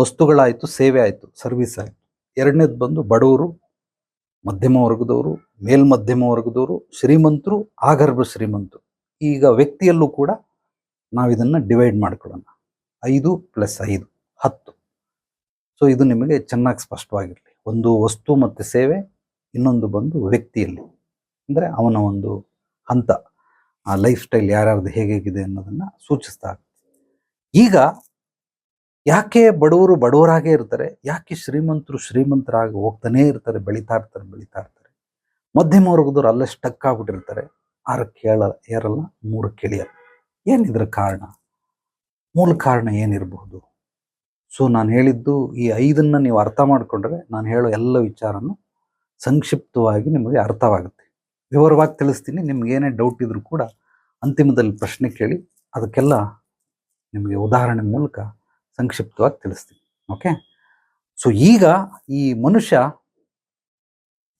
ವಸ್ತುಗಳಾಯಿತು ಸೇವೆ ಆಯಿತು ಸರ್ವಿಸ್ ಆಯಿತು ಎರಡನೇದು ಬಂದು ಬಡವರು ಮಧ್ಯಮ ವರ್ಗದವರು ಮೇಲ್ಮಧ್ಯಮ ವರ್ಗದವರು ಶ್ರೀಮಂತರು, ಆಗರ್ಭ ಶ್ರೀಮಂತರು. ಈಗ ವ್ಯಕ್ತಿಯಲ್ಲೂ ಕೂಡ ನಾವು ಇದನ್ನು ಡಿವೈಡ್ ಮಾಡ್ಕೊಳ್ಳೋಣ. ಐದು ಪ್ಲಸ್ ಐದು, ಹತ್ತು. ಸೊ, ಇದು ನಿಮಗೆ ಚೆನ್ನಾಗಿ ಸ್ಪಷ್ಟವಾಗಿರಲಿ. ಒಂದು ವಸ್ತು ಮತ್ತು ಸೇವೆ, ಇನ್ನೊಂದು ಬಂದು ವ್ಯಕ್ತಿಯಲ್ಲಿ. ಅಂದರೆ ಅವನ ಒಂದು ಹಂತ. ಆ ಲೈಫ್ ಸ್ಟೈಲ್ ಯಾರ್ಯಾರ್ದು ಹೇಗೇಗಿದೆ ಅನ್ನೋದನ್ನು ಸೂಚಿಸ್ತಾ ಈಗ ಯಾಕೆ ಬಡವರು ಬಡವರಾಗೇ ಇರ್ತಾರೆ? ಯಾಕೆ ಶ್ರೀಮಂತರು ಶ್ರೀಮಂತರಾಗಿ ಹೋಗ್ತಾನೇ ಇರ್ತಾರೆ, ಬೆಳೀತಾ ಇರ್ತಾರೆ ಬೆಳೀತಾ ಇರ್ತಾರೆ? ಮಧ್ಯಮ ವರ್ಗದವ್ರು ಅಲ್ಲೇ ಸ್ಟಕ್ ಆಗ್ಬಿಟ್ಟಿರ್ತಾರೆ. ಆರು ಕೇಳ ಏರಲ್ಲ ಮೂರು ಇಳಿಯಲ್ಲ ಏನಿದ್ರ ಕಾರಣ? ಮೂಲ ಕಾರಣ ಏನಿರಬಹುದು ಸೊ ನಾನು ಹೇಳಿದ್ದು ಈ ಐದನ್ನು ನೀವು ಅರ್ಥ ಮಾಡಿಕೊಂಡ್ರೆ ನಾನು ಹೇಳೋ ಎಲ್ಲ ವಿಚಾರನೂ ಸಂಕ್ಷಿಪ್ತವಾಗಿ ನಿಮಗೆ ಅರ್ಥವಾಗುತ್ತೆ. ವಿವರವಾಗಿ ತಿಳಿಸ್ತೀನಿ. ನಿಮ್ಗೆ ಏನೇ ಡೌಟ್ ಇದ್ರೂ ಕೂಡ ಅಂತಿಮದಲ್ಲಿ ಪ್ರಶ್ನೆ ಕೇಳಿ, ಅದಕ್ಕೆಲ್ಲ ನಿಮಗೆ ಉದಾಹರಣೆ ಮೂಲಕ ಸಂಕ್ಷಿಪ್ತವಾಗಿ ತಿಳಿಸ್ತೀನಿ ಓಕೆ ಸೊ ಈಗ ಈ ಮನುಷ್ಯ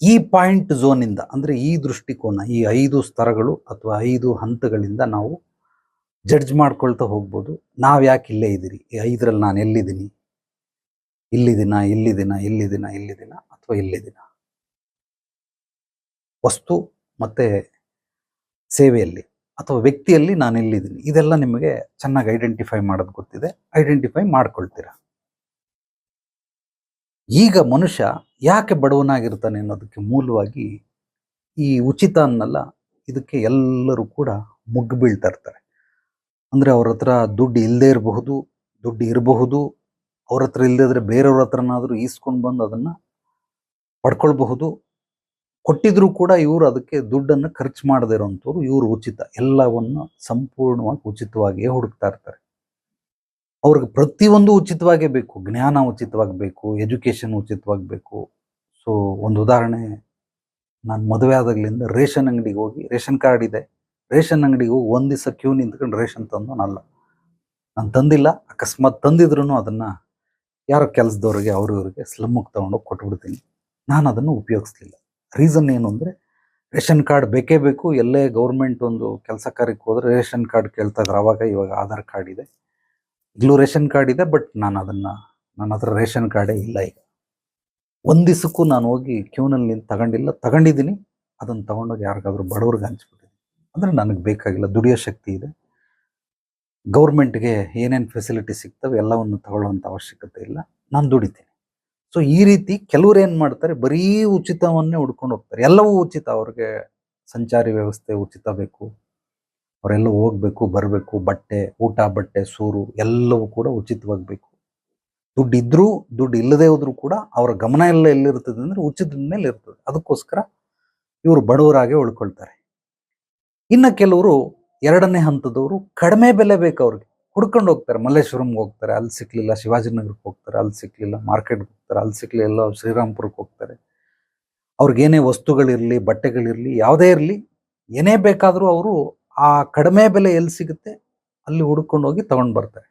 ಈ ಪಾಯಿಂಟ್ ಝೋನಿಂದ ಅಂದರೆ ಈ ದೃಷ್ಟಿಕೋನ, ಈ ಐದು ಸ್ತರಗಳು ಅಥವಾ ಐದು ಹಂತಗಳಿಂದ ನಾವು ಜಡ್ಜ್ ಮಾಡ್ಕೊಳ್ತಾ ಹೋಗ್ಬೋದು. ನಾವು ಯಾಕೆ ಇಲ್ಲೇ ಇದ್ದೀರಿ? ಈ ಐದರಲ್ಲಿ ನಾನು ಎಲ್ಲಿದ್ದೀನಿ? ಇಲ್ಲಿದ್ದೀನ? ಇಲ್ಲಿದ್ದೀನ? ಇಲ್ಲಿದ್ದೀನ? ಇಲ್ಲಿದ್ದೀನ? ಅಥವಾ ಇಲ್ಲಿದ್ದೀನ? ವಸ್ತು ಮತ್ತೆ ಸೇವೆಯಲ್ಲಿ. ಅಥವಾ ವ್ಯಕ್ತಿಯಲ್ಲಿ ನಾನು ಎಲ್ಲಿದ್ದೀನಿ ಇದೆಲ್ಲ ನಿಮಗೆ ಚೆನ್ನಾಗಿ ಐಡೆಂಟಿಫೈ ಮಾಡೋದು ಗೊತ್ತಿದೆ. ಐಡೆಂಟಿಫೈ ಮಾಡ್ಕೊಳ್ತೀರಾ? ಈಗ ಮನುಷ್ಯ ಯಾಕೆ ಬಡವನಾಗಿರ್ತಾನೆ ಅನ್ನೋದಕ್ಕೆ ಮೂಲವಾಗಿ ಈ ಉಚಿತ ಅನ್ನಲ್ಲ, ಇದಕ್ಕೆ ಎಲ್ಲರೂ ಕೂಡ ಮುಗ್ಗು ಬೀಳ್ತಾ ಇರ್ತಾರೆ. ಅಂದರೆ ಅವ್ರ ಹತ್ರ ದುಡ್ಡು ಇಲ್ಲದೆ ಇರಬಹುದು, ದುಡ್ಡು ಇರಬಹುದು, ಅವ್ರ ಹತ್ರ ಇಲ್ಲದೇ ಇದ್ರೆ ಬೇರೆಯವ್ರ ಹತ್ರನಾದರೂ ಈಸ್ಕೊಂಡು ಬಂದು ಅದನ್ನು ಪಡ್ಕೊಳ್ಬಹುದು ಕೊಟ್ಟಿದ್ರು ಕೂಡ ಇವರು ಅದಕ್ಕೆ ದುಡ್ಡನ್ನು ಖರ್ಚು ಮಾಡದೇ ಇರೋವಂಥವ್ರು ಇವರು ಉಚಿತ. ಎಲ್ಲವನ್ನು ಸಂಪೂರ್ಣವಾಗಿ ಉಚಿತವಾಗಿಯೇ ಹುಡುಕ್ತಾ ಇರ್ತಾರೆ. ಅವ್ರಿಗೆ ಪ್ರತಿಯೊಂದು ಉಚಿತವಾಗೇ ಬೇಕು. ಜ್ಞಾನ ಉಚಿತವಾಗಿ ಬೇಕು ಎಜುಕೇಷನ್ ಉಚಿತವಾಗಿ ಬೇಕು ಸೊ, ಒಂದು ಉದಾಹರಣೆ, ನಾನು ಮದುವೆ ಆದಾಗ್ಲಿಂದ ರೇಷನ್ ಅಂಗಡಿಗೆ ಹೋಗಿ, ರೇಷನ್ ಕಾರ್ಡ್ ಇದೆ. ರೇಷನ್ ಅಂಗಡಿಗೆ ಹೋಗಿ ಒಂದು ದಿವಸ ಕ್ಯೂ ನಿಂತ್ಕೊಂಡು ರೇಷನ್ ತಂದೋನಲ್ಲ. ನಾನು ತಂದಿಲ್ಲ. ಅಕಸ್ಮಾತ್ ತಂದಿದ್ರು ಅದನ್ನು ಯಾರೋ ಕೆಲಸದವ್ರಿಗೆ, ಅವ್ರ ಇವ್ರಿಗೆ ಸ್ಲಮ್ಮಿಗೆ ತೊಗೊಂಡೋಗಿ ಕೊಟ್ಬಿಡ್ತೀನಿ. ನಾನು ಅದನ್ನು ಉಪಯೋಗಿಸ್ಲಿಲ್ಲ. ರೀಸನ್ ಏನು ಅಂದರೆ, ರೇಷನ್ ಕಾರ್ಡ್ ಬೇಕೇ ಬೇಕು, ಎಲ್ಲೇ ಗೌರ್ಮೆಂಟ್ ಒಂದು ಕೆಲಸ ಕಾರ್ಯಕ್ಕೆ ಹೋದರೆ ರೇಷನ್ ಕಾರ್ಡ್ ಕೇಳ್ತಾ ಇದ್ರು. ಅವಾಗ ಇವಾಗ ಆಧಾರ್ ಕಾರ್ಡ್ ಇದೆ. ಇಲ್ಲೂ ರೇಷನ್ ಕಾರ್ಡ್ ಇದೆ ಬಟ್ ನಾನು ಅದನ್ನು, ನನ್ನ ಹತ್ರ ರೇಷನ್ ಕಾರ್ಡೇ ಇಲ್ಲ ಈಗ. ಒಂದು ದಿವಸಕ್ಕೂ ನಾನು ಹೋಗಿ ಕ್ಯೂನಲ್ಲಿ ನಿಂತು ತಗೊಂಡಿಲ್ಲ. ತಗೊಂಡಿದ್ದೀನಿ. ಅದನ್ನು ತಗೊಂಡೋಗಿ ಯಾರಿಗಾದ್ರೂ ಬಡವ್ರಿಗೆ ಹಂಚ್ಬಿಟ್ಟಿದ್ದೀನಿ. ಅಂದರೆ ನನಗೆ ಬೇಕಾಗಿಲ್ಲ, ದುಡಿಯೋ ಶಕ್ತಿ ಇದೆ. ಗೌರ್ಮೆಂಟ್ಗೆ ಏನೇನು ಫೆಸಿಲಿಟಿ ಸಿಗ್ತವೆ, ಎಲ್ಲವನ್ನು ತಗೊಳ್ಳೋವಂಥ ಅವಶ್ಯಕತೆ ಇಲ್ಲ. ನಾನು ದುಡಿತೀನಿ. ಸೊ ಈ ರೀತಿ ಕೆಲವ್ರು ಏನು ಮಾಡ್ತಾರೆ? ಬರೀ ಉಚಿತವನ್ನೇ ಹುಡ್ಕೊಂಡು ಹೋಗ್ತಾರೆ. ಎಲ್ಲವೂ ಉಚಿತ. ಅವ್ರಿಗೆ ಸಂಚಾರಿ ವ್ಯವಸ್ಥೆ ಉಚಿತ ಬೇಕು. ಅವರೆಲ್ಲ ಹೋಗ್ಬೇಕು, ಬರಬೇಕು, ಬಟ್ಟೆ, ಊಟ, ಬಟ್ಟೆ, ಸೂರು ಎಲ್ಲವೂ ಕೂಡ ಉಚಿತವಾಗಿ ಬೇಕು. ದುಡ್ಡು ಇದ್ರೂ ದುಡ್ಡು ಇಲ್ಲದೆ ಹೋದ್ರೂ ಕೂಡ ಅವರ ಗಮನ ಎಲ್ಲ ಎಲ್ಲಿರ್ತದೆ ಅಂದ್ರೆ ಉಚಿತದ ಮೇಲೆ ಇರ್ತದೆ. ಅದಕ್ಕೋಸ್ಕರ ಇವರು ಬಡವರಾಗೆ ಉಳ್ಕೊಳ್ತಾರೆ. ಇನ್ನು ಕೆಲವರು ಎರಡನೇ ಹಂತದವರು ಕಡಿಮೆ ಬೆಲೆ ಬೇಕು ಅವ್ರಿಗೆ. ಹುಡ್ಕೊಂಡು ಹೋಗ್ತಾರೆ. ಮಲ್ಲೇಶ್ವರಂಗೆ ಹೋಗ್ತಾರೆ, ಅಲ್ಲಿ ಸಿಕ್ಕಲಿಲ್ಲ ಶಿವಾಜಿನಗರಕ್ಕೆ ಹೋಗ್ತಾರೆ, ಅಲ್ಲಿ ಸಿಕ್ಕಲಿಲ್ಲ ಮಾರ್ಕೆಟ್ಗೆ ಹೋಗ್ತಾರೆ, ಅಲ್ಲಿ ಸಿಕ್ಕಲಿಲ್ಲ ಶ್ರೀರಾಮ್ಪುರಕ್ಕೆ ಹೋಗ್ತಾರೆ. ಅವ್ರಿಗೇನೇ ವಸ್ತುಗಳಿರಲಿ, ಬಟ್ಟೆಗಳಿರಲಿ, ಯಾವುದೇ ಇರಲಿ, ಏನೇ ಬೇಕಾದರೂ ಅವರು ಆ ಕಡಿಮೆ ಬೆಲೆ ಎಲ್ಲಿ ಸಿಗುತ್ತೆ, ಅಲ್ಲಿ ಹುಡ್ಕೊಂಡು ಹೋಗಿ ತಗೊಂಡು ಬರ್ತಾರೆ.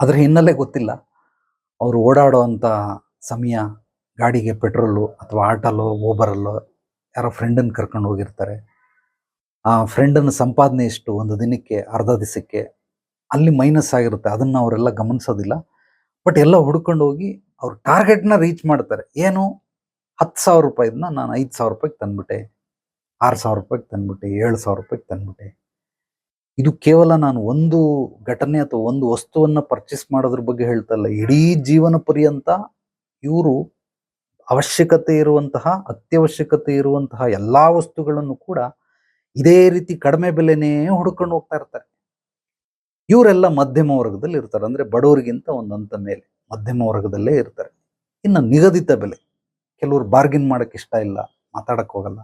ಅದರ ಹಿನ್ನೆಲೆ ಗೊತ್ತಿಲ್ಲ. ಅವರು ಓಡಾಡೋವಂಥ ಸಮಯ, ಗಾಡಿಗೆ ಪೆಟ್ರೋಲು ಅಥವಾ ಆಟೋಲೋ ಓಬರಲ್ಲೋ ಯಾರೋ ಫ್ರೆಂಡನ್ನು ಕರ್ಕೊಂಡು ಹೋಗಿರ್ತಾರೆ. ಆ ಫ್ರೆಂಡನ್ನು ಸಂಪಾದನೆ ಎಷ್ಟು? ಒಂದು ದಿನಕ್ಕೆ, ಅರ್ಧ ದಿವಸಕ್ಕೆ ಅಲ್ಲಿ ಮೈನಸ್ ಆಗಿರುತ್ತೆ. ಅದನ್ನು ಅವರೆಲ್ಲ ಗಮನಿಸೋದಿಲ್ಲ. ಬಟ್ ಎಲ್ಲ ಹುಡ್ಕೊಂಡು ಹೋಗಿ ಅವ್ರ ಟಾರ್ಗೆಟ್ನ ರೀಚ್ ಮಾಡ್ತಾರೆ. ಏನು? ಹತ್ತು ಸಾವಿರ ರೂಪಾಯಿದನ್ನ ನಾನು ಐದು ಸಾವಿರ ರೂಪಾಯಿಗೆ ತಂದ್ಬಿಟ್ಟೆ. ಆರು ಸಾವಿರ ರೂಪಾಯಿಗೆ ತಂದ್ಬಿಟ್ಟೆ. ಏಳು ಸಾವಿರ ರೂಪಾಯಿಗೆ ತಂದ್ಬಿಟ್ಟೆ. ಇದು ಕೇವಲ ನಾನು ಒಂದು ಘಟನೆ ಅಥವಾ ಒಂದು ವಸ್ತುವನ್ನು ಪರ್ಚೇಸ್ ಮಾಡೋದ್ರ ಬಗ್ಗೆ ಹೇಳ್ತಾ ಇಲ್ಲ. ಇಡೀ ಜೀವನ ಪರ್ಯಂತ ಇವರು ಅವಶ್ಯಕತೆ ಇರುವಂತಹ, ಅತ್ಯವಶ್ಯಕತೆ ಇರುವಂತಹ ಎಲ್ಲಾ ವಸ್ತುಗಳನ್ನು ಕೂಡ ಇದೇ ರೀತಿ ಕಡಿಮೆ ಬೆಲೆನೇ ಹುಡ್ಕೊಂಡು ಹೋಗ್ತಾ ಇರ್ತಾರೆ. ಇವರೆಲ್ಲ ಮಧ್ಯಮ ವರ್ಗದಲ್ಲಿ ಇರ್ತಾರೆ. ಅಂದ್ರೆ ಬಡವರಿಗಿಂತ ಒಂದು ಮೇಲೆ ಮಧ್ಯಮ ವರ್ಗದಲ್ಲೇ ಇರ್ತಾರೆ. ಇನ್ನು ನಿಗದಿತ ಬೆಲೆ. ಕೆಲವರು ಬಾರ್ಗಿನ್ ಮಾಡಕ್ಕೆ ಇಷ್ಟ ಇಲ್ಲ ಮಾತಾಡಕ್ಕೆ ಹೋಗಲ್ಲ.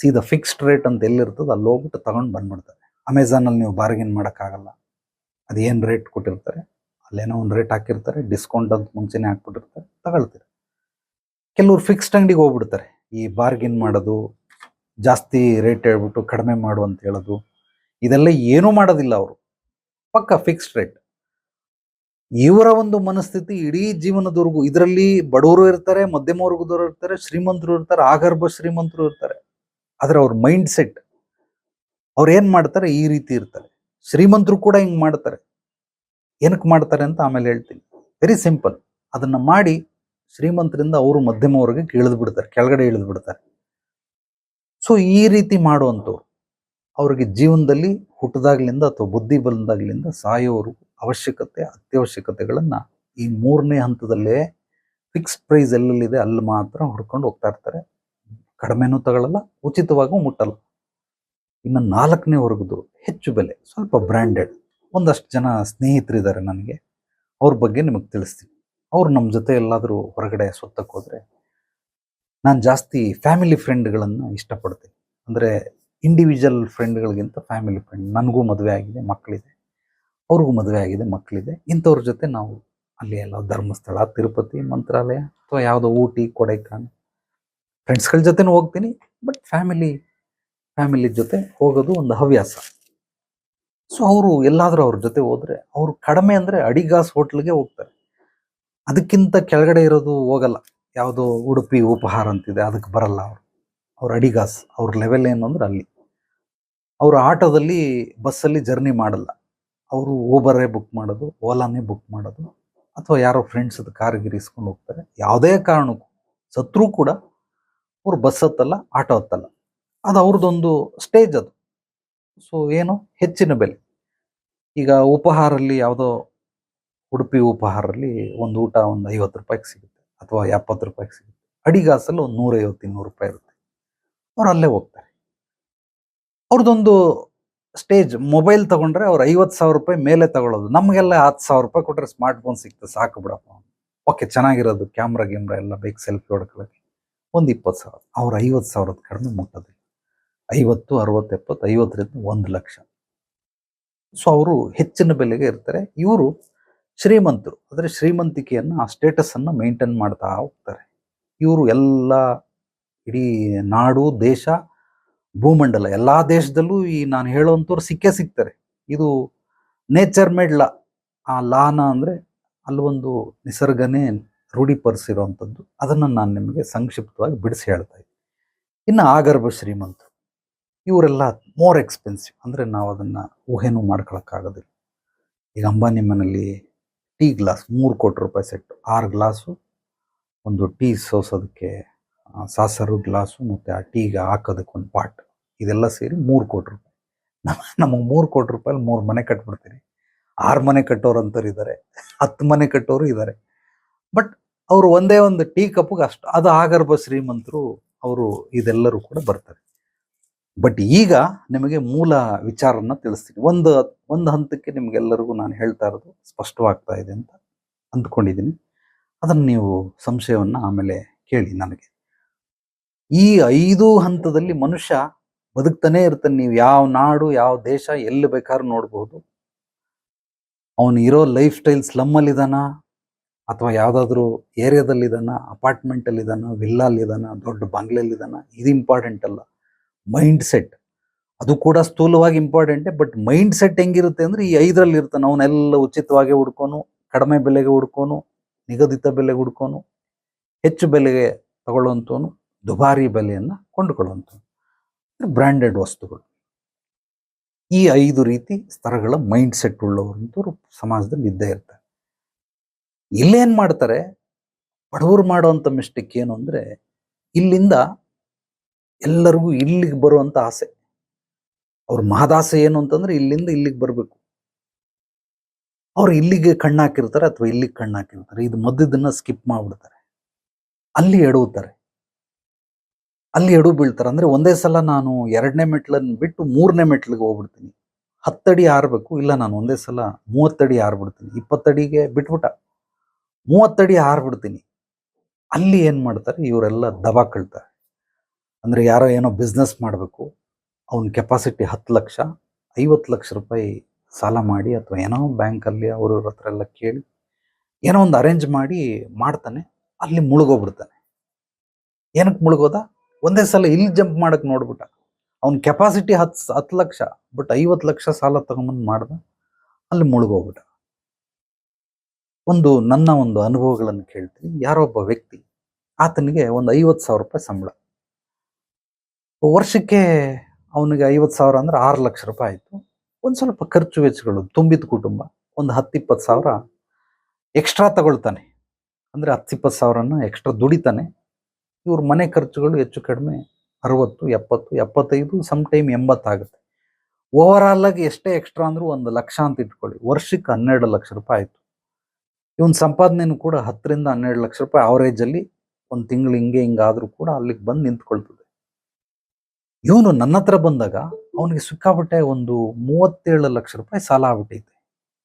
ಸೀದಾ ಫಿಕ್ಸ್ಡ್ ರೇಟ್ ಅಂತ ಎಲ್ಲಿರ್ತದೆ ಅಲ್ಲಿ ಹೋಗ್ಬಿಟ್ಟು ತಗೊಂಡು ಬಂದ್ಬಿಡ್ತಾರೆ. ಅಮೆಝಾನಲ್ಲಿ ನೀವು ಬಾರ್ಗಿನ್ ಮಾಡೋಕ್ಕಾಗಲ್ಲ ಅದು ಏನು ರೇಟ್ ಕೊಟ್ಟಿರ್ತಾರೆ? ಅಲ್ಲೇನೋ ಒಂದು ರೇಟ್ ಹಾಕಿರ್ತಾರೆ ಡಿಸ್ಕೌಂಟ್ ಅಂತ ಮುಂಚೆನೇ ಹಾಕ್ಬಿಟ್ಟಿರ್ತಾರೆ, ತಗೊಳ್ತೀರಿ. ಕೆಲವ್ರು ಫಿಕ್ಸ್ಡ್ ಅಂಗಡಿಗೆ ಹೋಗ್ಬಿಡ್ತಾರೆ. ಈ ಬಾರ್ಗಿನ್ ಮಾಡೋದು, ಜಾಸ್ತಿ ರೇಟ್ ಹೇಳ್ಬಿಟ್ಟು ಕಡಿಮೆ ಮಾಡು ಅಂತ ಹೇಳೋದು, ಇದೆಲ್ಲ ಏನೂ ಮಾಡೋದಿಲ್ಲ ಅವರು. ಪಕ್ಕ ಫಿಕ್ಸ್ಡ್ ರೇಟ್ ಇವರ ಒಂದು ಮನಸ್ಥಿತಿ ಇಡೀ ಜೀವನದವರೆಗೂ ಇದರಲ್ಲಿ ಬಡವರು ಇರ್ತಾರೆ, ಮಧ್ಯಮ ವರ್ಗದವರು ಇರ್ತಾರೆ, ಶ್ರೀಮಂತರು ಇರ್ತಾರೆ, ಆಗರ್ಭ ಶ್ರೀಮಂತರು ಇರ್ತಾರೆ. ಆದ್ರೆ ಅವ್ರ ಮೈಂಡ್ ಸೆಟ್ ಅವ್ರು ಏನ್ ಮಾಡ್ತಾರೆ? ಈ ರೀತಿ ಇರ್ತಾರೆ. ಶ್ರೀಮಂತರು ಕೂಡ ಹಿಂಗ್ ಮಾಡ್ತಾರೆ. ಏನಕ್ಕೆ ಮಾಡ್ತಾರೆ ಅಂತ ಆಮೇಲೆ ಹೇಳ್ತೀನಿ. ವೆರಿ ಸಿಂಪಲ್ ಅದನ್ನ ಮಾಡಿ ಶ್ರೀಮಂತರಿಂದ ಅವರು ಮಧ್ಯಮ ವರ್ಗಕ್ಕೆ ಇಳಿದು ಬಿಡ್ತಾರೆ ಕೆಳಗಡೆ ಇಳಿದು ಬಿಡ್ತಾರೆ ಸೊ ಈ ರೀತಿ ಮಾಡುವಂಥವ್ರು. ಅವ್ರಿಗೆ ಜೀವನದಲ್ಲಿ ಹುಟ್ಟದಾಗ್ಲಿಂದ ಅಥವಾ ಬುದ್ಧಿ ಬಂದಾಗ್ಲಿಂದ ಸಾಯೋವರೆಗೂ ಅವಶ್ಯಕತೆ, ಅತ್ಯವಶ್ಯಕತೆಗಳನ್ನು ಈ ಮೂರನೇ ಹಂತದಲ್ಲೇ ಫಿಕ್ಸ್ ಪ್ರೈಸ್ ಎಲ್ಲೆಲ್ಲಿದೆ ಅಲ್ಲಿ ಮಾತ್ರ ಹುಡ್ಕೊಂಡು ಹೋಗ್ತಾ ಇರ್ತಾರೆ. ಕಡಿಮೆನೂ ತಗೊಳ್ಳಲ್ಲ ಉಚಿತವಾಗೂ ಮುಟ್ಟಲ್ಲ. ಇನ್ನು ನಾಲ್ಕನೇ ವರ್ಗದ್ದು ಹೆಚ್ಚು ಬೆಲೆ, ಸ್ವಲ್ಪ ಬ್ರ್ಯಾಂಡೆಡ್ ಒಂದಷ್ಟು ಜನ ಸ್ನೇಹಿತರಿದ್ದಾರೆ ನನಗೆ. ಅವ್ರ ಬಗ್ಗೆ ನಿಮಗೆ ತಿಳಿಸ್ತೀನಿ. ಅವ್ರು ನಮ್ಮ ಜೊತೆ ಎಲ್ಲಾದರೂ ಹೊರಗಡೆ ಸುತ್ತಕ್ಕೆ ಹೋದರೆ ನಾನು ಜಾಸ್ತಿ ಫ್ಯಾಮಿಲಿ ಫ್ರೆಂಡ್ಗಳನ್ನು ಇಷ್ಟಪಡ್ತೀನಿ. ಅಂದರೆ ಇಂಡಿವಿಜುವಲ್ ಫ್ರೆಂಡ್ಗಳಿಗಿಂತ ಫ್ಯಾಮಿಲಿ ಫ್ರೆಂಡ್ ನನಗೂ ಮದುವೆ ಆಗಿದೆ, ಮಕ್ಕಳಿದೆ. ಅವ್ರಿಗೂ ಮದುವೆ ಆಗಿದೆ, ಮಕ್ಕಳಿದೆ. ಇಂಥವ್ರ ಜೊತೆ ನಾವು ಅಲ್ಲಿ ಎಲ್ಲ ಧರ್ಮಸ್ಥಳ, ತಿರುಪತಿ, ಮಂತ್ರಾಲಯ ಅಥವಾ ಯಾವುದೋ ಊಟಿ ಕೊಡೈಕಾನ್ ಫ್ರೆಂಡ್ಸ್ಗಳ ಜೊತೆನೂ ಹೋಗ್ತೀನಿ ಬಟ್ ಫ್ಯಾಮಿಲಿ ಫ್ಯಾಮಿಲಿ ಜೊತೆ ಹೋಗೋದು ಒಂದು ಹವ್ಯಾಸ. ಸೊ ಅವರು ಎಲ್ಲಾದರೂ ಅವ್ರ ಜೊತೆ ಹೋದರೆ ಅವರು ಕಡಿಮೆ ಅಂದರೆ ಅಡಿಗಾಸ್ ಹೋಟ್ಲಿಗೆ ಹೋಗ್ತಾರೆ. ಅದಕ್ಕಿಂತ ಕೆಳಗಡೆ ಇರೋದು ಹೋಗಲ್ಲ. ಯಾವುದೋ ಉಡುಪಿ ಉಪಹಾರ ಅಂತಿದೆ, ಅದಕ್ಕೆ ಬರಲ್ಲ ಅವರು. ಅವ್ರ ಅಡಿಗಾಸ್, ಅವ್ರ ಲೆವೆಲ್ ಏನು ಅಂದ್ರೆ ಅಲ್ಲಿ. ಅವರು ಆಟೋದಲ್ಲಿ ಬಸ್ಸಲ್ಲಿ ಜರ್ನಿ ಮಾಡಲ್ಲ. ಅವರು ಓಬರೇ ಬುಕ್ ಮಾಡೋದು ಓಲಾನೇ ಬುಕ್ ಮಾಡೋದು, ಅಥವಾ ಯಾರೋ ಫ್ರೆಂಡ್ಸ್ ಕಾರಿಗೆ ಗಿರಿಸ್ಕೊಂಡು ಹೋಗ್ತಾರೆ. ಯಾವುದೇ ಕಾರಣಕ್ಕೂ, ಸತ್ರೂ ಕೂಡ ಅವ್ರು ಬಸ್ ಹತ್ತಲ್ಲ, ಆಟೋ ಹತ್ತಲ್ಲ. ಅದು ಅವ್ರದ್ದೊಂದು ಸ್ಟೇಜ್ ಅದು. ಸೊ ಏನು? ಹೆಚ್ಚಿನ ಬೆಲೆ. ಈಗ ಉಪಹಾರಲ್ಲಿ ಯಾವುದೋ ಉಡುಪಿ ಉಪಹಾರಲ್ಲಿ ಒಂದು ಊಟ ಒಂದು ಐವತ್ತು ರೂಪಾಯಿಗೆ ಸಿಗುತ್ತೆ, ಅಥವಾ ಎಪ್ಪತ್ತು ರೂಪಾಯಿಗೆ ಸಿಗುತ್ತೆ. ಅಡಿಗಾಸಲ್ಲಿ ಒಂದು ನೂರೈವತ್ತು ಇನ್ನೂರು ರೂಪಾಯಿ ಇರುತ್ತೆ. ಅವ್ರು ಅಲ್ಲೇ ಹೋಗ್ತಾರೆ. ಅವ್ರದ್ದೊಂದು ಸ್ಟೇಜ್, ಮೊಬೈಲ್ ತಗೊಂಡ್ರೆ ಅವ್ರು ಐವತ್ತು ಸಾವಿರ ರೂಪಾಯಿ ಮೇಲೆ ತಗೊಳ್ಳೋದು. ನಮಗೆಲ್ಲ ಹತ್ತು ಸಾವಿರ ರೂಪಾಯಿ ಕೊಟ್ಟರೆ ಸ್ಮಾರ್ಟ್ ಫೋನ್ ಸಿಗ್ತದೆ ಸಾಕು ಬಿಡಪ್ಪ. ಓಕೆ, ಚೆನ್ನಾಗಿರೋದು, ಕ್ಯಾಮ್ರಾ ಗ್ಯಾಮ್ರಾ ಎಲ್ಲ ಬೇಕು, ಸೆಲ್ಫಿ ಹೊಡ್ಕೊಳ್ಳೋಕೆ ಒಂದು ಇಪ್ಪತ್ತು ಸಾವಿರ. ಅವ್ರು ಐವತ್ತು ಸಾವಿರದ ಕಡಿಮೆ ಮುಟ್ಟೋದಿಲ್ಲ. ಐವತ್ತು, ಅರವತ್ತು, ಎಪ್ಪತ್ತು, ಐವತ್ತರಿಂದ ಒಂದು ಲಕ್ಷ. ಸೊ ಅವರು ಹೆಚ್ಚಿನ ಬೆಲೆಗೆ ಇರ್ತಾರೆ. ಇವರು ಶ್ರೀಮಂತರು. ಅಂದರೆ ಶ್ರೀಮಂತಿಕೆಯನ್ನು, ಆ ಸ್ಟೇಟಸನ್ನು ಮೇಂಟೈನ್ ಮಾಡ್ತಾ ಹೋಗ್ತಾರೆ. ಇವರು ಎಲ್ಲ ಇಡೀ ನಾಡು, ದೇಶ ಭೂಮಂಡಲ, ಎಲ್ಲ ದೇಶದಲ್ಲೂ ಈ ನಾನು ಹೇಳುವಂಥವ್ರು ಸಿಕ್ಕೇ ಸಿಗ್ತಾರೆ. ಇದು ನೇಚರ್ ಮೇಡ್ ಲಾ ಆ ಲಾನ ಅಂದರೆ ಅಲ್ಲೊಂದು ನಿಸರ್ಗನೇ ರೂಢಿಪರಿಸಿರುವಂಥದ್ದು ಅದನ್ನು ನಾನು ನಿಮಗೆ ಸಂಕ್ಷಿಪ್ತವಾಗಿ ಬಿಡಿಸಿ ಹೇಳ್ತಾ ಇದ್ದೀನಿ. ಇನ್ನು ಆಗರ್ಭ ಶ್ರೀಮಂತರು ಇವರೆಲ್ಲ ಮೋರ್ ಎಕ್ಸ್ಪೆನ್ಸಿವ್ ಅಂದರೆ ನಾವು ಅದನ್ನು ಊಹೆನೂ ಮಾಡ್ಕೊಳಕ್ಕಾಗೋದಿಲ್ಲ. ಈಗ ಅಂಬಾನಿ ಮನೆಯಲ್ಲಿ ಟೀ ಗ್ಲಾಸ್ ಮೂರು ಕೋಟಿ ರೂಪಾಯಿ ಸೆಟ್ಟು ಆರು ಗ್ಲಾಸು ಒಂದು ಟೀ ಸೋಸೋದಕ್ಕೆ ಸಾಸರು ಗ್ಲಾಸು ಮತ್ತು ಆ ಟೀಗೆ ಹಾಕೋದಕ್ಕೆ ಒಂದು ಪಾಟ್. ಇದೆಲ್ಲ ಸೇರಿ ಮೂರು ಕೋಟಿ ರೂಪಾಯಿ. ನಮ್ಮ, ನಮಗೆ ಮೂರು ಕೋಟಿ ರೂಪಾಯಲ್ಲಿ ಮೂರು ಮನೆ ಕಟ್ಬಿಡ್ತೀರಿ. ಆರು ಮನೆ ಕಟ್ಟೋರು ಅಂತವ್ರು ಇದ್ದಾರೆ ಹತ್ತು ಮನೆ ಕಟ್ಟೋರು ಇದ್ದಾರೆ ಬಟ್ ಅವರು ಒಂದೇ ಒಂದು ಟೀ ಕಪ್ಗೆ ಅಷ್ಟು, ಅದು ಆಗರ್ಭ ಶ್ರೀಮಂತರು ಅವರು ಇದೆಲ್ಲರೂ ಕೂಡ ಬರ್ತಾರೆ. ಬಟ್ ಈಗ ನಿಮಗೆ ಮೂಲ ವಿಚಾರನ ತಿಳಿಸ್ತೀನಿ. ಒಂದು ಒಂದು ಹಂತಕ್ಕೆ ನಿಮಗೆಲ್ಲರಿಗೂ ನಾನು ಹೇಳ್ತಾ ಇರೋದು ಸ್ಪಷ್ಟವಾಗ್ತಾ ಇದೆ ಅಂತ ಅಂದ್ಕೊಂಡಿದ್ದೀನಿ. ಅದನ್ನು ನೀವು ಸಂಶಯವನ್ನು ಆಮೇಲೆ ಕೇಳಿ ನನಗೆ. ಈ ಐದು ಹಂತದಲ್ಲಿ ಮನುಷ್ಯ ಬದುಕ್ತಾನೆ ಇರ್ತಾನೆ. ನೀವು ಯಾವ ನಾಡು, ಯಾವ ದೇಶ ಎಲ್ಲಿ ಬೇಕಾದ್ರೂ ನೋಡಬಹುದು ಅವನು ಇರೋ ಲೈಫ್ ಸ್ಟೈಲ್ ಸ್ಲಮ್ಮಲ್ಲಿದ್ದಾನ ಅಥವಾ ಯಾವುದಾದ್ರೂ ಏರಿಯಾದಲ್ಲಿದ್ದಾನ ಅಲ್ಲಿ ವಿಲ್ಲಲ್ಲಿದ್ದಾನ ದೊಡ್ಡ ಬಂಗ್ಲೆಯಲ್ಲಿದ್ದಾನ ಇದು ಇಂಪಾರ್ಟೆಂಟ್ ಅಲ್ಲ. ಮೈಂಡ್ ಸೆಟ್ ಅದು ಕೂಡ ಸ್ಥೂಲವಾಗಿ ಇಂಪಾರ್ಟೆಂಟ್ ಬಟ್ ಮೈಂಡ್ ಸೆಟ್ ಹೆಂಗಿರುತ್ತೆ ಅಂದ್ರೆ ಈ ಐದರಲ್ಲಿ ಇರ್ತಾನೆ. ಅವನ್ನೆಲ್ಲ ಉಚಿತವಾಗಿ ಹುಡ್ಕೋನು, ಕಡಿಮೆ ಬೆಲೆಗೆ ಹುಡ್ಕೋನು, ನಿಗದಿತ ಬೆಲೆಗೆ ಹುಡ್ಕೋನು, ಹೆಚ್ಚು ಬೆಲೆಗೆ ತಗೊಳ್ಳುವಂಥವನು ದುಬಾರಿ ಬೆಲೆಯನ್ನು ಕೊಂಡುಕೊಳ್ಳುವಂಥ ಬ್ರ್ಯಾಂಡೆಡ್ ವಸ್ತುಗಳು. ಈ ಐದು ರೀತಿ ಸ್ತರಗಳ ಮೈಂಡ್ ಸೆಟ್ ಉಳ್ಳವರಂತವ್ರು ಸಮಾಜದಲ್ಲಿ ಇದ್ದೇ ಇರ್ತಾರೆ ಇಲ್ಲೇನು ಮಾಡ್ತಾರೆ? ಬಡವರು ಮಾಡುವಂಥ ಮಿಸ್ಟೇಕ್ ಏನು ಅಂದರೆ, ಇಲ್ಲಿಂದ ಎಲ್ಲರಿಗೂ ಇಲ್ಲಿಗೆ ಬರುವಂಥ ಆಸೆ. ಅವ್ರ ಮಹದಾಸೆ ಏನು ಅಂತಂದ್ರೆ, ಇಲ್ಲಿಂದ ಇಲ್ಲಿಗೆ ಬರಬೇಕು. ಅವ್ರು ಇಲ್ಲಿಗೆ ಕಣ್ಣಾಕಿರ್ತಾರೆ ಅಥವಾ ಇಲ್ಲಿಗೆ ಕಣ್ಣಾಕಿರ್ತಾರೆ. ಇದು ಮಧ್ಯದನ್ನ ಸ್ಕಿಪ್ ಮಾಡಿಬಿಡ್ತಾರೆ. ಅಲ್ಲಿ ಎಡುತ್ತಾರೆ ಅಲ್ಲಿ ಎಡು ಬೀಳ್ತಾರೆ. ಅಂದರೆ ಒಂದೇ ಸಲ ನಾನು ಎರಡನೇ ಮೆಟ್ಲನ್ನು ಬಿಟ್ಟು ಮೂರನೇ ಮೆಟ್ಲಿಗೆ ಹೋಗ್ಬಿಡ್ತೀನಿ. ಹತ್ತಡಿ ಹಾರಬೇಕು ಇಲ್ಲ, ನಾನು ಒಂದೇ ಸಲ ಮೂವತ್ತಡಿ ಹಾರ್ಬಿಡ್ತೀನಿ ಇಪ್ಪತ್ತಡಿಗೆ ಬಿಟ್ಬಿಟ್ಟ. ಮೂವತ್ತಡಿ ಹಾರ್ಬಿಡ್ತೀನಿ ಅಲ್ಲಿ ಏನು ಮಾಡ್ತಾರೆ? ಇವರೆಲ್ಲ ದಬಾಕಳ್ತಾರೆ ಅಂದರೆ ಯಾರೋ ಏನೋ ಬಿಸ್ನೆಸ್ ಮಾಡಬೇಕು. ಅವನ ಕೆಪಾಸಿಟಿ ಹತ್ತು ಲಕ್ಷ, ಐವತ್ತು ಲಕ್ಷ ರೂಪಾಯಿ ಸಾಲ ಮಾಡಿ ಅಥವಾ ಏನೋ ಬ್ಯಾಂಕಲ್ಲಿ ಅವ್ರ ಹತ್ರ ಎಲ್ಲ ಕೇಳಿ ಏನೋ ಒಂದು ಅರೇಂಜ್ ಮಾಡಿ ಮಾಡ್ತಾನೆ. ಅಲ್ಲಿ ಮುಳುಗೋಗ್ಬಿಡ್ತಾನೆ. ಏನಕ್ಕೆ ಮುಳುಗೋದ? ಒಂದೇ ಸಲ ಇಲ್ಲಿ ಜಂಪ್ ಮಾಡಕ್ ನೋಡ್ಬಿಟ್ಟ. ಅವ್ನ ಕೆಪಾಸಿಟಿ ಹತ್ತು ಹತ್ತು ಲಕ್ಷ ಬಟ್ ಐವತ್ತು ಲಕ್ಷ ಸಾಲ ತಗೊಂಬಂದು ಮಾಡ್ದ, ಅಲ್ಲಿ ಮುಳುಗೋಗ್ಬಿಟ್ಟ. ಒಂದು ನನ್ನ ಒಂದು ಅನುಭವಗಳನ್ನು ಕೇಳ್ತೀನಿ. ಯಾರೋ ಒಬ್ಬ ವ್ಯಕ್ತಿ, ಆತನಿಗೆ ಒಂದು ಐವತ್ತು ಸಾವಿರ ರೂಪಾಯಿ ಸಂಬಳ. ವರ್ಷಕ್ಕೆ ಅವನಿಗೆ ಐವತ್ತು ಸಾವಿರ ಅಂದ್ರೆ ಆರು ಲಕ್ಷ ರೂಪಾಯಿ ಆಯಿತು. ಒಂದು ಸ್ವಲ್ಪ ಖರ್ಚು ವೆಚ್ಚಗಳು, ತುಂಬಿದ ಕುಟುಂಬ, ಒಂದು ಹತ್ತಿಪ್ಪತ್ತು ಸಾವಿರ ಎಕ್ಸ್ಟ್ರಾ ತಗೊಳ್ತಾನೆ. ಅಂದರೆ ಹತ್ತಿಪ್ಪತ್ತು ಸಾವಿರನ ಎಕ್ಸ್ಟ್ರಾ ದುಡಿತಾನೆ. ಇವ್ರ ಮನೆ ಖರ್ಚುಗಳು ಹೆಚ್ಚು ಕಡಿಮೆ ಅರವತ್ತು, ಎಪ್ಪತ್ತು, ಎಪ್ಪತ್ತೈದು ಸಮ್ ಟೈಮ್ ಎಂಬತ್ತಾಗುತ್ತೆ. ಓವರ್ ಆಲ್ ಆಗಿ ಎಷ್ಟೇ ಎಕ್ಸ್ಟ್ರಾ ಅಂದ್ರೂ ಒಂದು ಲಕ್ಷ ಅಂತ ಇಟ್ಕೊಳ್ಳಿ. ವರ್ಷಕ್ಕೆ ಹನ್ನೆರಡು ಲಕ್ಷ ರೂಪಾಯಿ ಆಯಿತು. ಇವನ್ ಸಂಪಾದನೆನೂ ಕೂಡ ಹತ್ತರಿಂದ ಹನ್ನೆರಡು ಲಕ್ಷ ರೂಪಾಯಿ ಅವರೇಜ್ ಅಲ್ಲಿ ಒಂದು ತಿಂಗಳು ಹಿಂಗೆ ಹಿಂಗಾದರೂ ಕೂಡ ಅಲ್ಲಿಗೆ ಬಂದು ನಿಂತ್ಕೊಳ್ತದೆ. ಇವನು ನನ್ನ ಹತ್ರ ಬಂದಾಗ ಅವನಿಗೆ ಸಿಕ್ಕಾಬಿಟ್ಟೆ ಒಂದು ಮೂವತ್ತೇಳು ಲಕ್ಷ ರೂಪಾಯಿ ಸಾಲ ಆಗ್ಬಿಟ್ಟೈತೆ.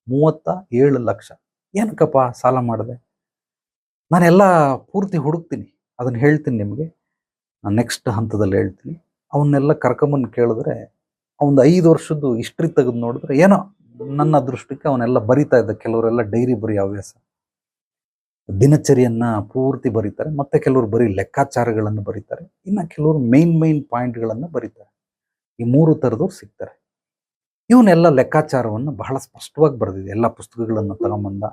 ಮೂವತ್ತ ಏಳು ಲಕ್ಷ. ಏನಕ್ಕಪ್ಪ ಸಾಲ ಮಾಡಿದೆ? ನಾನೆಲ್ಲ ಪೂರ್ತಿ ಹುಡುಕ್ತೀನಿ. ಅದನ್ನ ಹೇಳ್ತೀನಿ ನಿಮಗೆ. ನಾನು ನೆಕ್ಸ್ಟ್ ಹಂತದಲ್ಲಿ ಹೇಳ್ತೀನಿ. ಅವನ್ನೆಲ್ಲ ಕರ್ಕೊಂಬಂದು ಕೇಳಿದ್ರೆ ಅವನು ಐದು ವರ್ಷದ್ದು ಹಿಸ್ಟ್ರಿ ತೆಗೆದು ನೋಡಿದ್ರೆ ಏನೋ ನನ್ನ ದೃಷ್ಟಿಗೆ ಅವನ್ನೆಲ್ಲ ಬರಿತಾ ಇದ್ದ. ಕೆಲವರೆಲ್ಲ ಡೈರಿ ಬರೀ ಹವ್ಯಾಸ. ದಿನಚರಿಯನ್ನ ಪೂರ್ತಿ ಬರೀತಾರೆ. ಮತ್ತೆ ಕೆಲವರು ಬರೀ ಲೆಕ್ಕಾಚಾರಗಳನ್ನು ಬರೀತಾರೆ. ಇನ್ನು ಕೆಲವರು ಮೇನ್ ಮೇನ್ ಪಾಯಿಂಟ್ಗಳನ್ನು ಬರೀತಾರೆ. ಈ ಮೂರು ಥರದವ್ರು ಸಿಗ್ತಾರೆ. ಇವನ್ನೆಲ್ಲ ಲೆಕ್ಕಾಚಾರವನ್ನು ಬಹಳ ಸ್ಪಷ್ಟವಾಗಿ ಬರೆದಿದೆ. ಎಲ್ಲ ಪುಸ್ತಕಗಳನ್ನು ತಗೊಂಬಂದ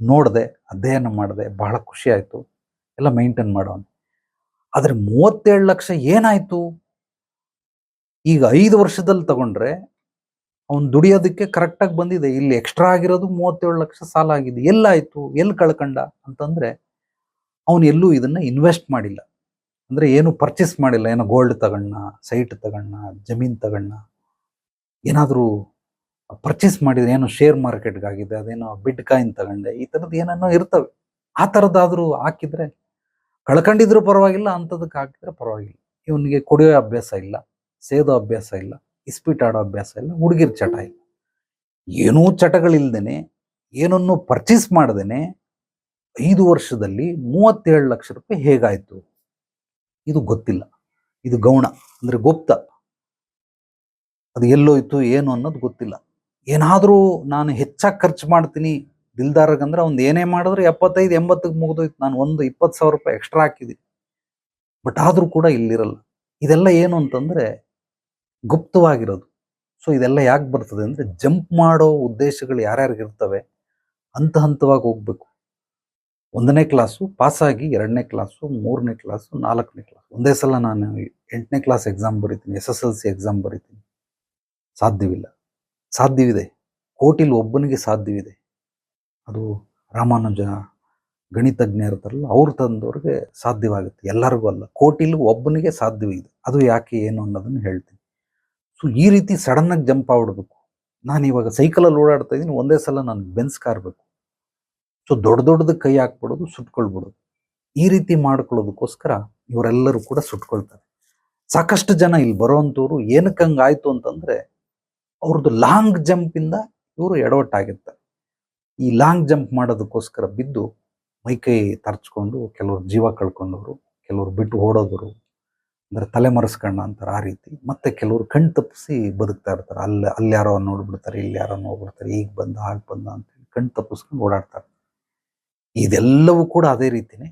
ನೋಡಿದೆ, ಅಧ್ಯಯನ ಮಾಡಿದೆ, ಬಹಳ ಖುಷಿ ಆಯಿತು. ಎಲ್ಲ ಮೈಂಟೈನ್ ಮಾಡೋನು ಆದರೆ ಮೂವತ್ತೇಳು ಲಕ್ಷ ಏನಾಯ್ತು? ಈಗ ಐದು ವರ್ಷದಲ್ಲಿ ತಗೊಂಡ್ರೆ ಅವನು ದುಡಿಯೋದಕ್ಕೆ ಕರೆಕ್ಟಾಗಿ ಬಂದಿದೆ. ಇಲ್ಲಿ ಎಕ್ಸ್ಟ್ರಾ ಆಗಿರೋದು ಮೂವತ್ತೇಳು ಲಕ್ಷ ಸಾಲ ಆಗಿದೆ. ಎಲ್ಲಾಯಿತು ಎಲ್ಲಿ ಕಳ್ಕಂಡ? ಅಂತಂದ್ರೆ ಅವನು ಎಲ್ಲೂ ಇದನ್ನ ಇನ್ವೆಸ್ಟ್ ಮಾಡಿಲ್ಲ. ಅಂದ್ರೆ ಏನು ಪರ್ಚೇಸ್ ಮಾಡಿಲ್ಲ. ಏನೋ ಗೋಲ್ಡ್ ತಗೊಂಡ ಸೈಟ್ ತಗೊಂಡ ಜಮೀನ್ ತಗೊಂಡ ಏನಾದರೂ ಪರ್ಚೇಸ್ ಮಾಡಿದ್ರೆ ಏನೋ ಶೇರ್ ಮಾರ್ಕೆಟ್ಗಾಗಿದೆ ಅದೇನೋ ಬಿಡ್ ಕಾಯಿನ್ ತಗೊಂಡೆ, ಈ ಥರದ್ದು ಏನೇನೋ ಇರ್ತವೆ. ಆ ಥರದ್ದಾದರೂ ಹಾಕಿದ್ರೆ ಕಳ್ಕೊಂಡಿದ್ರು ಪರವಾಗಿಲ್ಲ ಅಂಥದಕ್ಕೆ ಹಾಕಿದ್ರೆ ಪರವಾಗಿಲ್ಲ. ಇವನಿಗೆ ಕುಡಿಯೋ ಅಭ್ಯಾಸ ಇಲ್ಲ, ಸೇದೋ ಅಭ್ಯಾಸ ಇಲ್ಲ, ಇಸ್ಪೀಟ್ ಆಡೋ ಅಭ್ಯಾಸ ಇಲ್ಲ, ಹುಡುಗಿರ ಚಟ ಇಲ್ಲ. ಏನೂ ಚಟಗಳಿಲ್ದೇನೆ, ಏನನ್ನು ಪರ್ಚೇಸ್ ಮಾಡ್ದೇನೆ, ಐದು ವರ್ಷದಲ್ಲಿ ಮೂವತ್ತೇಳು ಲಕ್ಷ ರೂಪಾಯಿ ಹೇಗಾಯ್ತು? ಇದು ಗೊತ್ತಿಲ್ಲ. ಇದು ಗೌಣ, ಅಂದ್ರೆ ಗುಪ್ತ. ಅದು ಎಲ್ಲೋಯ್ತು, ಏನು ಅನ್ನೋದು ಗೊತ್ತಿಲ್ಲ. ಏನಾದರೂ ನಾನು ಹೆಚ್ಚಾಗಿ ಖರ್ಚು ಮಾಡ್ತೀನಿ ದಿಲ್ದಾರ್ಗಂದ್ರೆ ಅವ್ನು ಏನೇ ಮಾಡಿದ್ರೆ ಎಪ್ಪತ್ತೈದು, ಎಂಬತ್ತಕ್ಕೆ ಮುಗಿದೋಯ್ತು. ನಾನು ಒಂದು ಇಪ್ಪತ್ತು ಸಾವಿರ ರೂಪಾಯಿ ಎಕ್ಸ್ಟ್ರಾ ಹಾಕಿದ್ದೀನಿ ಬಟ್ ಆದರೂ ಕೂಡ ಇಲ್ಲಿರಲ್ಲ. ಇದೆಲ್ಲ ಏನು ಅಂತಂದ್ರೆ ಗುಪ್ತವಾಗಿರೋದು. ಸೊ ಇದೆಲ್ಲ ಯಾಕೆ ಬರ್ತದೆ ಅಂದ್ರೆ ಜಂಪ್ ಮಾಡೋ ಉದ್ದೇಶಗಳು ಯಾರ್ಯಾರಿಗಿರ್ತವೆ ಹಂತ ಹಂತವಾಗಿ ಹೋಗ್ಬೇಕು. ಒಂದನೇ ಕ್ಲಾಸು ಪಾಸಾಗಿ ಎರಡನೇ ಕ್ಲಾಸು ಮೂರನೇ ಕ್ಲಾಸು ನಾಲ್ಕನೇ ಕ್ಲಾಸ್ ಒಂದೇ ಸಲ ನಾನು ಎಂಟನೇ ಕ್ಲಾಸ್ ಎಕ್ಸಾಮ್ ಬರೀತೀನಿ S S L C exam ಬರೀತೀನಿ. ಸಾಧ್ಯವಿಲ್ಲ. ಸಾಧ್ಯವಿದೆ. ಕೋಟಿಲಿ ಒಬ್ಬನಿಗೆ ಸಾಧ್ಯವಿದೆ. ಅದು ರಾಮಾನುಜ ಗಣಿತಜ್ಞ ಇರ್ತಾರಲ್ಲ, ಅವ್ರು ತಂದವ್ರಿಗೆ ಸಾಧ್ಯವಾಗುತ್ತೆ. ಎಲ್ಲರಿಗೂ ಅಲ್ಲ, ಕೋಟಿಲಿ ಒಬ್ಬನಿಗೆ ಸಾಧ್ಯವಿದೆ. ಅದು ಯಾಕೆ, ಏನು ಅನ್ನೋದನ್ನ ಹೇಳ್ತೀನಿ. ಸೊ ಈ ರೀತಿ ಸಡನ್ ಆಗಿ ಜಂಪ್ ಆಗ್ಬಿಡ್ಬೇಕು. ನಾನು ಇವಾಗ ಸೈಕಲಲ್ಲಿ ಓಡಾಡ್ತಾ ಇದ್ದೀನಿ, ಒಂದೇ ಸಲ ನಾನು ಬೆನ್ಸ್ ಕಾರ್ಬೇಕು ಸೊ ದೊಡ್ಡ ದೊಡ್ಡದಕ್ಕೆ ಕೈ ಹಾಕ್ಬಿಡೋದು, ಸುಟ್ಕೊಳ್ಬಿಡೋದು. ಈ ರೀತಿ ಮಾಡ್ಕೊಳ್ಳೋದಕ್ಕೋಸ್ಕರ ಇವರೆಲ್ಲರೂ ಕೂಡ ಸುಟ್ಕೊಳ್ತಾರೆ. ಸಾಕಷ್ಟು ಜನ ಇಲ್ಲಿ ಬರೋವಂಥವ್ರು ಏನಕ್ಕೆ ಹಂಗಾಯ್ತು ಅಂತಂದ್ರೆ, ಅವ್ರದ್ದು ಲಾಂಗ್ ಜಂಪಿಂದ ಇವರು ಎಡವಟ್ಟಾಗಿರ್ತಾರೆ. ಈ ಲಾಂಗ್ ಜಂಪ್ ಮಾಡೋದಕ್ಕೋಸ್ಕರ ಬಿದ್ದು ಮೈಕೈ ತರ್ಚ್ಕೊಂಡು ಕೆಲವರು ಜೀವ ಕಳ್ಕೊಂಡವರು, ಕೆಲವರು ಬಿಟ್ಟು ಓಡೋದ್ರು ಅಂದರೆ ತಲೆ ಮರೆಸ್ಕಣ್ಣ ಅಂತಾರೆ ಆ ರೀತಿ. ಮತ್ತೆ ಕೆಲವರು ಕಣ್ ತಪ್ಪಿಸಿ ಬದುಕ್ತಾ ಇರ್ತಾರೆ. ಅಲ್ಲಿ ಅಲ್ಲಿ ಯಾರೋ ನೋಡ್ಬಿಡ್ತಾರೆ, ಇಲ್ಲಿ ಯಾರೋ ನೋಡ್ಬಿಡ್ತಾರೆ ಈಗ ಬಂದ ಹಾಗೆ ಬಂದ ಅಂತೇಳಿ ಕಣ್ ತಪ್ಪಿಸ್ಕೊಂಡು ಓಡಾಡ್ತಾರೆ. ಇದೆಲ್ಲವೂ ಕೂಡ ಅದೇ ರೀತಿನೇ.